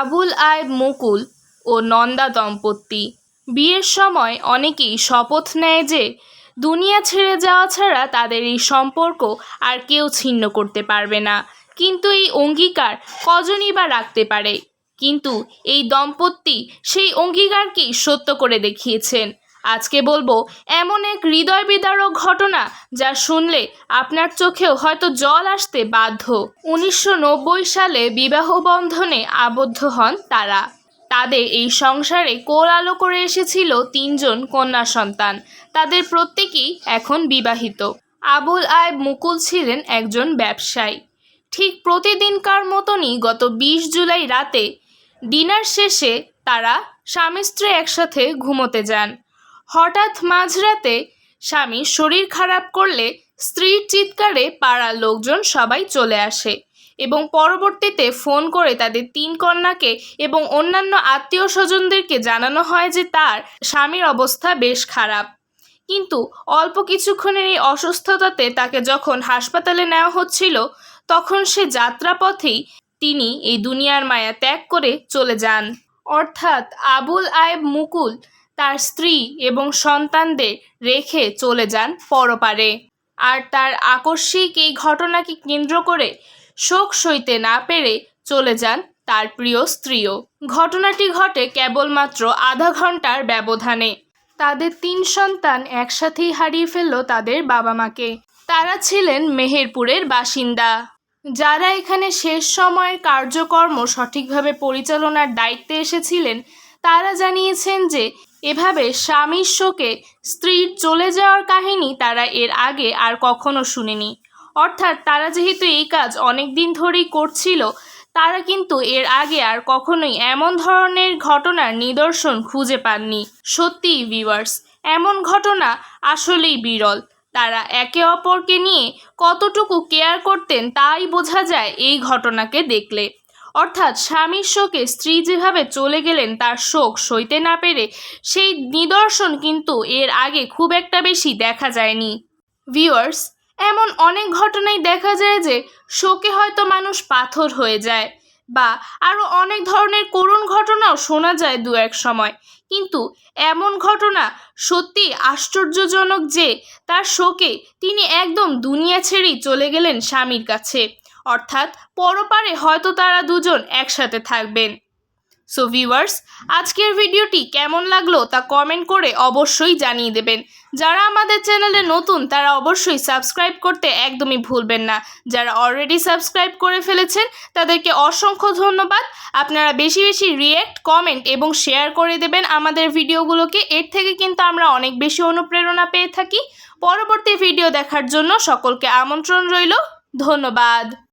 আবুল আয়েব মুকুল ও নন্দা দম্পতি। বিয়ের সময় অনেকেই শপথ নেয় যে, দুনিয়া ছেড়ে যাওয়া ছাড়া তাদের এই সম্পর্ক আর কেউ ছিন্ন করতে পারবে না। কিন্তু এই অঙ্গীকার কজনই বা রাখতে পারে? কিন্তু এই দম্পতি সেই অঙ্গীকারকেই সত্য করে দেখিয়েছেন। আজকে বলব, এমন এক হৃদয় বিদারক ঘটনা যা শুনলে আপনার চোখেও হয়তো জল আসতে বাধ্য। উনিশশো নব্বই সালে বিবাহ বন্ধনে আবদ্ধ হন তারা। তাদের এই সংসারে কোল আলো করে এসেছিল তিনজন কন্যা সন্তান। তাদের প্রত্যেকেই এখন বিবাহিত। আবুল আয়েব মুকুল ছিলেন একজন ব্যবসায়ী। ঠিক প্রতিদিনকার মতনই গত বিশ জুলাই রাতে ডিনার শেষে তারা স্বামী স্ত্রী একসাথে ঘুমোতে যান। হঠাৎ মাঝরাতে স্বামী শরীর খারাপ করলে স্ত্রীর চিৎকারে পাড়ার লোকজন সবাই চলে আসে এবং পরবর্তীতে ফোন করে তাদের তিন কন্যাকে এবং অন্যান্য আত্মীয় স্বজনদেরকে জানানো হয় যে তার স্বামীর অবস্থা বেশ খারাপ। কিন্তু অল্প কিছুক্ষণের এই অসুস্থতাতে তাকে যখন হাসপাতালে নেওয়া হচ্ছিল, তখন সে যাত্রাপথেই তিনি এই দুনিয়ার মায়া ত্যাগ করে চলে যান। অর্থাৎ আবুল আয়েব মুকুল তার স্ত্রী এবং সন্তানদের রেখে চলে যান পরপারে। আর তার আকস্মিক এই ঘটনাকে কেন্দ্র করে শোক সইতে না পেরে চলে যান তার প্রিয় স্ত্রীও। ঘটনাটি ঘটে কেবলমাত্র আধা ঘণ্টার ব্যবধানে। তাদের তিন সন্তান একসাথেই হারিয়ে ফেলল তাদের বাবা মাকে তারা ছিলেন মেহেরপুরের বাসিন্দা। যারা এখানে শেষ সময়ের কার্যকর্ম সঠিকভাবে পরিচালনার দায়িত্বে এসেছিলেন, তারা জানিয়েছেন যে এভাবে স্বামীর শোকে স্ত্রীর চলে যাওয়ার কাহিনী তারা এর আগে আর কখনো শুনেনি। অর্থাৎ তারা যেহেতু এই কাজ অনেক দিন ধরেই করছিল, তারা কিন্তু এর আগে আর কখনোই এমন ধরনের ঘটনার নিদর্শন খুঁজে পাননি। সত্যিই ভিউয়ার্স এমন ঘটনা আসলেই বিরল। তারা একে অপরকে নিয়ে কতটুকু কেয়ার করতেন তাই বোঝা যায় এই ঘটনাকে দেখলে। অর্থাৎ স্বামীর শোকে স্ত্রী যেভাবে চলে গেলেন, তার শোক সইতে না পেরে সেই নিদর্শন কিন্তু এর আগে খুব একটা বেশি দেখা যায়নি। ভিউয়ার্স, এমন অনেক ঘটনাই দেখা যায় যে শোকে হয়তো মানুষ পাথর হয়ে যায় বা আরও অনেক ধরনের করুণ ঘটনাও শোনা যায় দু এক সময়। কিন্তু এমন ঘটনা সত্যি আশ্চর্যজনক যে তার শোকে তিনি একদম দুনিয়া ছেড়েই চলে গেলেন স্বামীর কাছে। অর্থাৎ পরপারে হয়তো তারা দুজন একসাথে থাকবেন। সো ভিউয়ার্স আজকের ভিডিওটি কেমন লাগল তা কমেন্ট করে অবশ্যই জানিয়ে দেবেন। যারা আমাদের চ্যানেলে নতুন, তারা অবশ্যই সাবস্ক্রাইব করতে একদমই ভুলবেন না। যারা অলরেডি সাবস্ক্রাইব করে ফেলেছেন, তাদেরকে অসংখ্য ধন্যবাদ। আপনারা বেশি বেশি রিয়্যাক্ট কমেন্ট এবং শেয়ার করে দেবেন আমাদের ভিডিওগুলোকে। এর থেকে কিন্তু আমরা অনেক বেশি অনুপ্রেরণা পেয়ে থাকি। পরবর্তী ভিডিও দেখার জন্য সকলকে আমন্ত্রণ রইল। ধন্যবাদ।